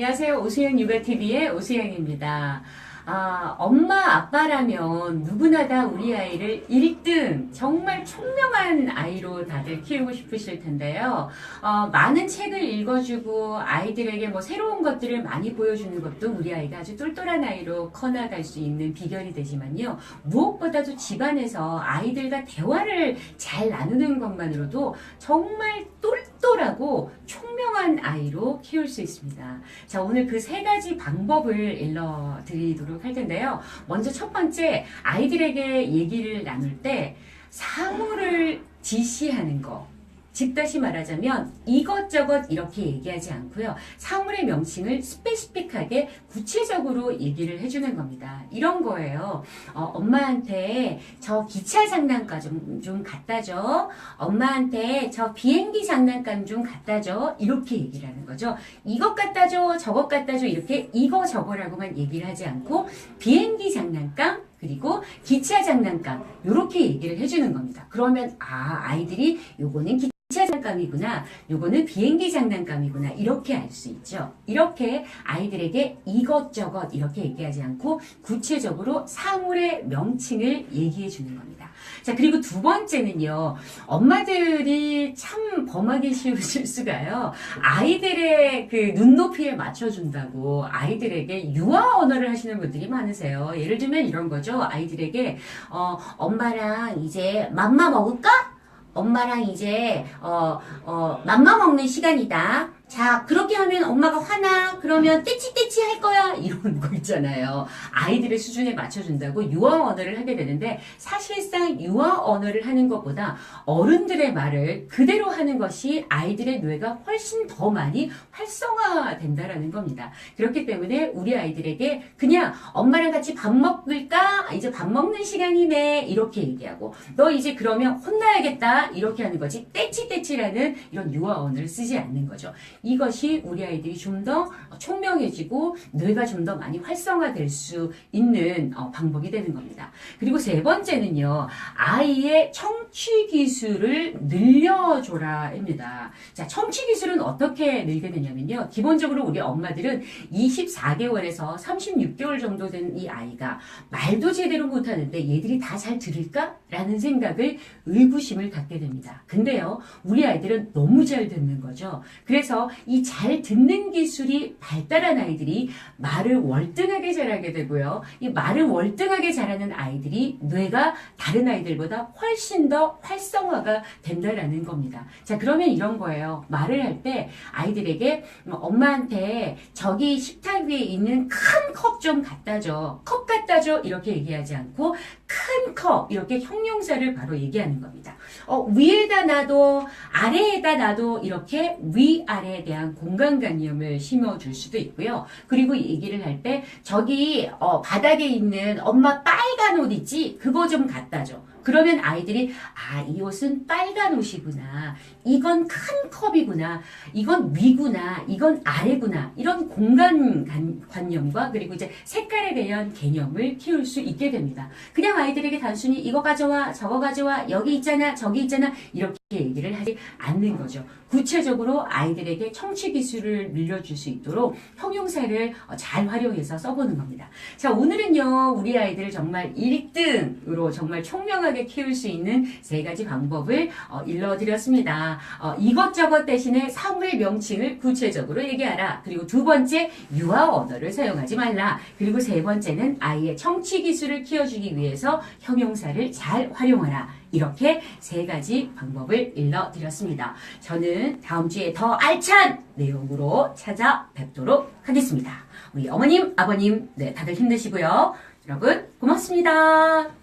안녕하세요. 오수영 육아TV의 오수영입니다. 아, 엄마, 아빠라면 누구나 다 우리 아이를 1등, 정말 총명한 아이로 다들 키우고 싶으실 텐데요. 어, 많은 책을 읽어주고 아이들에게 뭐 새로운 것들을 많이 보여주는 것도 우리 아이가 아주 똘똘한 아이로 커나갈 수 있는 비결이 되지만요. 무엇보다도 집안에서 아이들과 대화를 잘 나누는 것만으로도 정말 똘똘하고 총 명한 아이로 키울 수 있습니다. 자, 오늘 그 세 가지 방법을 일러드리도록 할 텐데요. 먼저 첫 번째, 아이들에게 얘기를 나눌 때 사물을 지시하는 거. 즉 다시 말하자면 이것저것 이렇게 얘기하지 않고요. 사물의 명칭을 스페시픽하게 구체적으로 얘기를 해주는 겁니다. 이런 거예요. 어, 엄마한테 저 기차 장난감 좀, 좀 갖다 줘. 엄마한테 저 비행기 장난감 좀 갖다 줘. 이렇게 얘기를 하는 거죠. 이것 갖다 줘, 저것 갖다 줘. 이렇게 이거 저거라고만 얘기를 하지 않고 비행기 장난감, 그리고 기차 장난감 이렇게 얘기를 해주는 겁니다. 그러면 아 아이들이 요거는 기차 장난감이구나, 요거는 비행기 장난감이구나 이렇게 알 수 있죠. 이렇게 아이들에게 이것저것 이렇게 얘기하지 않고 구체적으로 사물의 명칭을 얘기해 주는 겁니다. 자 그리고 두 번째는요. 엄마들이 참 범하기 쉬운 실수가요. 아이들의 그 눈높이에 맞춰준다고 아이들에게 유아 언어를 하시는 분들이 많으세요. 예를 들면 이런 거죠. 아이들에게 어, 엄마랑 이제 맘마 먹을까? 엄마랑 이제 어, 어, 맘마 먹는 시간이다. 자, 그렇게 하면 엄마가 화나? 그러면 떼치떼치 할 거야? 이런 거 있잖아요. 아이들의 수준에 맞춰준다고 유아 언어를 하게 되는데, 사실상 유아 언어를 하는 것보다 어른들의 말을 그대로 하는 것이 아이들의 뇌가 훨씬 더 많이 활성화된다라는 겁니다. 그렇기 때문에 우리 아이들에게 그냥 엄마랑 같이 밥 먹을까? 이제 밥 먹는 시간이네. 이렇게 얘기하고, 너 이제 그러면 혼나야겠다. 이렇게 하는 거지. 떼치떼치라는 이런 유아 언어를 쓰지 않는 거죠. 이것이 우리 아이들이 좀 더 총명해지고 뇌가 좀 더 많이 활성화될 수 있는 어, 방법이 되는 겁니다. 그리고 세 번째는요, 아이의 청취 기술을 늘려줘라 입니다. 자, 청취 기술은 어떻게 늘게 되냐면요, 기본적으로 우리 엄마들은 24개월에서 36개월 정도 된 이 아이가 말도 제대로 못하는데 얘들이 다 잘 들을까? 라는 생각을 의구심을 갖게 됩니다. 근데요, 우리 아이들은 너무 잘 듣는 거죠. 그래서 이 잘 듣는 기술이 발달한 아이들이 말을 월등하게 잘하게 되고요. 이 말을 월등하게 잘하는 아이들이 뇌가 다른 아이들보다 훨씬 더 활성화가 된다라는 겁니다. 자, 그러면 이런 거예요. 말을 할 때 아이들에게 엄마한테 저기 식탁 위에 있는 큰 컵 좀 갖다 줘. 컵 갖다 줘. 이렇게 얘기하지 않고 큰 컵, 이렇게 형용사를 바로 얘기하는 겁니다. 어, 위에다 놔도, 아래에다 놔도 이렇게 위아래에 대한 공간관념을 심어줄 수도 있고요. 그리고 얘기를 할 때, 저기, 어, 바닥에 있는 엄마 빨간 옷 있지? 그거 좀 갖다 줘. 그러면 아이들이, 아, 이 옷은 빨간 옷이구나. 이건 큰 컵이구나. 이건 위구나. 이건 아래구나. 이런 공간 관- 관념과 그리고 이제 색깔에 대한 개념을 키울 수 있게 됩니다. 그냥 아이들에게 단순히 이거 가져와, 저거 가져와, 여기 있잖아, 저기 있잖아, 이렇게 얘기를 하지 않는 거죠. 구체적으로 아이들에게 청취 기술을 늘려줄 수 있도록 형용사를 어, 잘 활용해서 써보는 겁니다. 자, 오늘은요, 우리 아이들을 정말 1등으로 정말 총명하게 키울 수 있는 세 가지 방법을 어, 일러드렸습니다. 어, 이것저것 대신에 사물의 명칭을 구체적으로 얘기하라. 그리고 두 번째, 유아 언어를 사용하지 말라. 그리고 세 번째는 아이의 청취 기술을 키워주기 위해서 형용사를 잘 활용하라. 이렇게 세 가지 방법을 일러드렸습니다. 저는 다음 주에 더 알찬 내용으로 찾아뵙도록 하겠습니다. 우리 어머님, 아버님, 네, 다들 힘내시고요. 여러분, 고맙습니다.